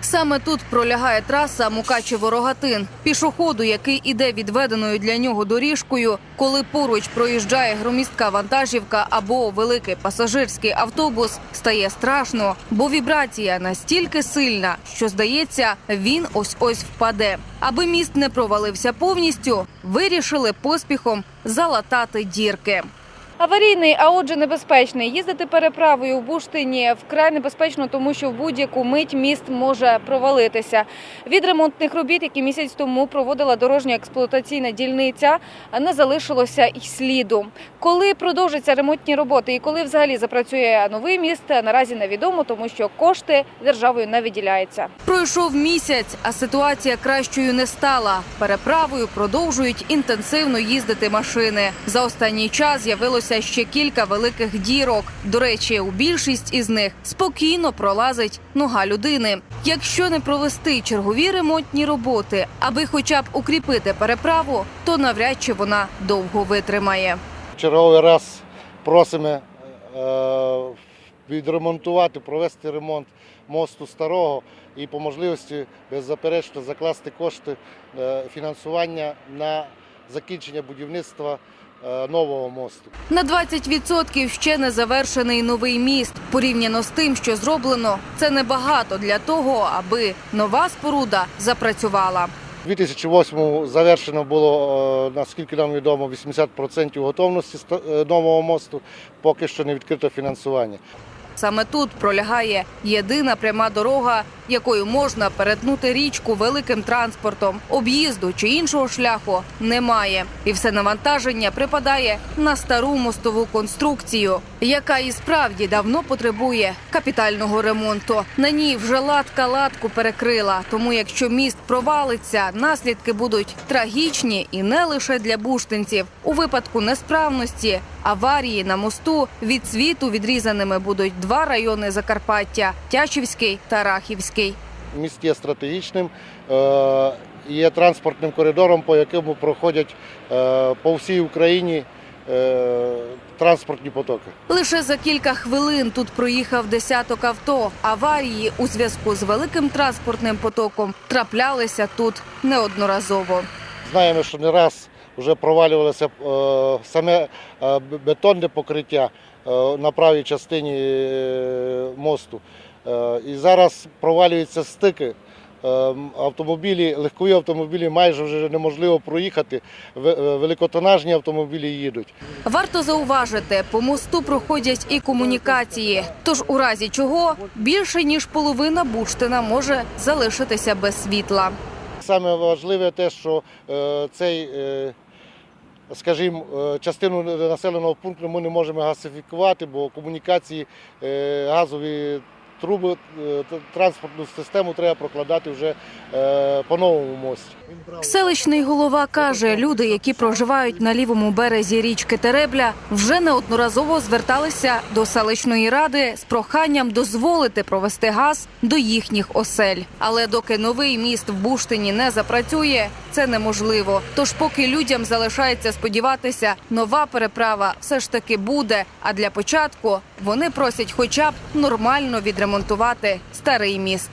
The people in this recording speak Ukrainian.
Саме тут пролягає траса Мукачево-Рогатин. Пішоходу, який іде відведеною для нього доріжкою, коли поруч проїжджає громістка вантажівка або великий пасажирський автобус, стає страшно, бо вібрація настільки сильна, що здається, він ось ось впаде. Аби міст не провалився повністю, вирішили поспіхом залатати дірки. Аварійний, а отже, небезпечний. Їздити переправою в Буштині вкрай небезпечно, тому що в будь-яку мить міст може провалитися. Від ремонтних робіт, які місяць тому проводила дорожня експлуатаційна дільниця, не залишилося й сліду. Коли продовжаться ремонтні роботи і коли взагалі запрацює новий міст, наразі невідомо, тому що кошти державою не виділяються. Пройшов місяць, а ситуація кращою не стала. Переправою продовжують інтенсивно їздити машини. За останній час з'явилося ще кілька великих дірок. До речі, у більшість із них спокійно пролазить нога людини. Якщо не провести чергові ремонтні роботи, аби хоча б укріпити переправу, то навряд чи вона довго витримає. черговий раз просимо е, відремонтувати, провести ремонт мосту старого і по можливості беззаперечно закласти кошти е, фінансування на закінчення будівництва нового мосту. На 20% ще не завершений новий міст. Порівняно з тим, що зроблено, це небагато для того, аби нова споруда запрацювала. У 2008 завершено було, е, наскільки нам відомо, 80% готовності е, нового мосту, поки що не відкрито фінансування. Саме тут пролягає єдина пряма дорога, якою можна перетнути річку великим транспортом. Об'їзду чи іншого шляху немає, і все навантаження припадає на стару мостову конструкцію, яка і справді давно потребує капітального ремонту. На ній вже латка латку перекрила. Тому, якщо міст провалиться, наслідки будуть трагічні і не лише для буштинців. У випадку несправності аварії на мосту від світу відрізаними будуть два райони Закарпаття Тячівський та Рахівський. Міст є стратегічним, е, є транспортним коридором, по якому проходять е, по всій Україні е, транспортні потоки. Лише за кілька хвилин тут проїхав десяток авто. Аварії у зв'язку з великим транспортним потоком траплялися тут неодноразово. Знаємо, що не раз вже провалювалося е, саме е, бетонне покриття е, на правій частині мосту. І зараз провалюються стики. Автомобілі, легкові автомобілі майже вже неможливо проїхати. Великотонажні автомобілі їдуть. Варто зауважити, по мосту проходять і комунікації. Тож, у разі чого більше ніж половина Буштина може залишитися без світла. Саме важливе те, що цей, скажімо, е, частину населеного пункту ми не можемо газифікувати, бо комунікації, е, газові труби, е, транспортну систему треба прокладати вже е, по новому мості. Селищний голова каже, люди, які проживають на лівому березі річки Теребля, вже неодноразово зверталися до селищної ради з проханням дозволити провести газ до їхніх осель. Але доки новий міст в Буштині не запрацює, це неможливо. Тож, поки людям залишається сподіватися, нова переправа все ж таки буде. А для початку вони просять, хоча б нормально відремонтувати старий міст.